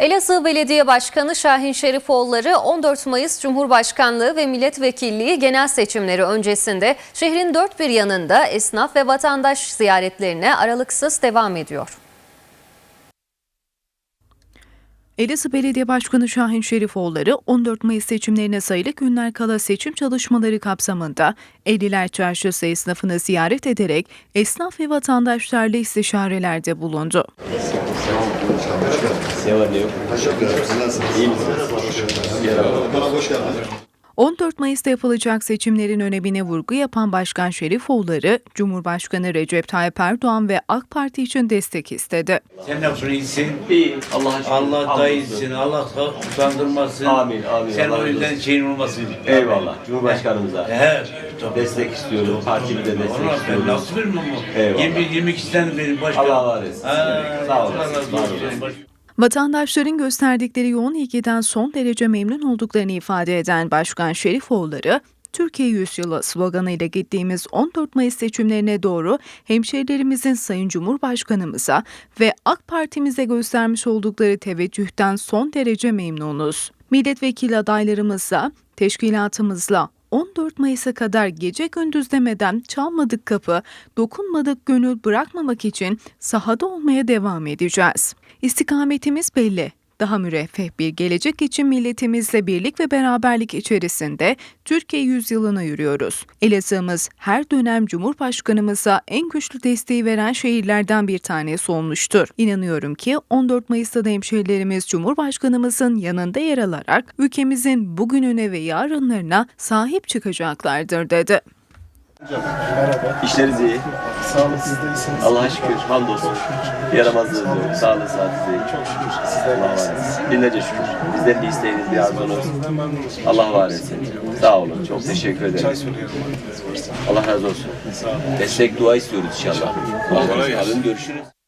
Elazığ Belediye Başkanı Şahin Şerifoğulları 14 Mayıs Cumhurbaşkanlığı ve Milletvekilliği genel seçimleri öncesinde şehrin dört bir yanında esnaf ve vatandaş ziyaretlerine aralıksız devam ediyor. Elazığ Belediye Başkanı Şahin Şerifoğulları 14 Mayıs seçimlerine sayılı günler kala seçim çalışmaları kapsamında Eliler Çarşısı esnafını ziyaret ederek esnaf ve vatandaşlarla istişarelerde bulundu. Ne var ne yok? Teşekkür ederim. Siz nasılsınız? İyi misiniz? Bana hoş geldiniz. 14 Mayıs'ta yapılacak seçimlerin önemine vurgu yapan Başkan Şerifoğulları, Cumhurbaşkanı Recep Tayyip Erdoğan ve AK Parti için destek istedi. Sen nasılsın iyisin? İyi. Allah aşkına. Allah da iyisin. Allah utandırmasın. Amin, amin. Sen Allah o yüzden şeyin olmasın. Eyvallah. Cumhurbaşkanımıza. He. Destek istiyorum. Partimi de destek Ona ben istiyorum. nasıl bilmem o. Eyvallah. 21 22 sene benim başkanım. Allah var etsin. Sağ olasın. Olsun. olasın. Vatandaşların gösterdikleri yoğun ilgiden son derece memnun olduklarını ifade eden Başkan Şerifoğulları, Türkiye Yüzyılı sloganıyla gittiğimiz 14 Mayıs seçimlerine doğru hemşehrilerimizin Sayın Cumhurbaşkanımıza ve AK Partimize göstermiş oldukları teveccühten son derece memnunuz. Milletvekili adaylarımızla, teşkilatımızla 14 Mayıs'a kadar gece gündüz demeden çalmadık kapı, dokunmadık gönül bırakmamak için sahada olmaya devam edeceğiz. İstikametimiz belli. Daha müreffeh bir gelecek için milletimizle birlik ve beraberlik içerisinde Türkiye yüzyılına yürüyoruz. Elazığ'ımız her dönem Cumhurbaşkanımıza en güçlü desteği veren şehirlerden bir tanesi olmuştur. İnanıyorum ki 14 Mayıs'ta da hemşehrilerimiz Cumhurbaşkanımızın yanında yer alarak ülkemizin bugününe ve yarınlarına sahip çıkacaklardır dedi. İşleriniz iyi. Sağ olun siz de iyisiniz. Allah'a şükür. Hamdolsun. Yaramazlığınız yok. Sağlığı saatiniz iyi. Çok şükür sizler Allah var iyisiniz. Binlerce şükür. Bizden bir isteğiniz, bir arzunuz. Allah var etsin. Sağ olun. Çok teşekkür Çay ederim. söylüyorum. vaktiniz varsa. Allah razı olsun. Sağ olun. Destek dua istiyoruz inşallah. Alın görüşürüz.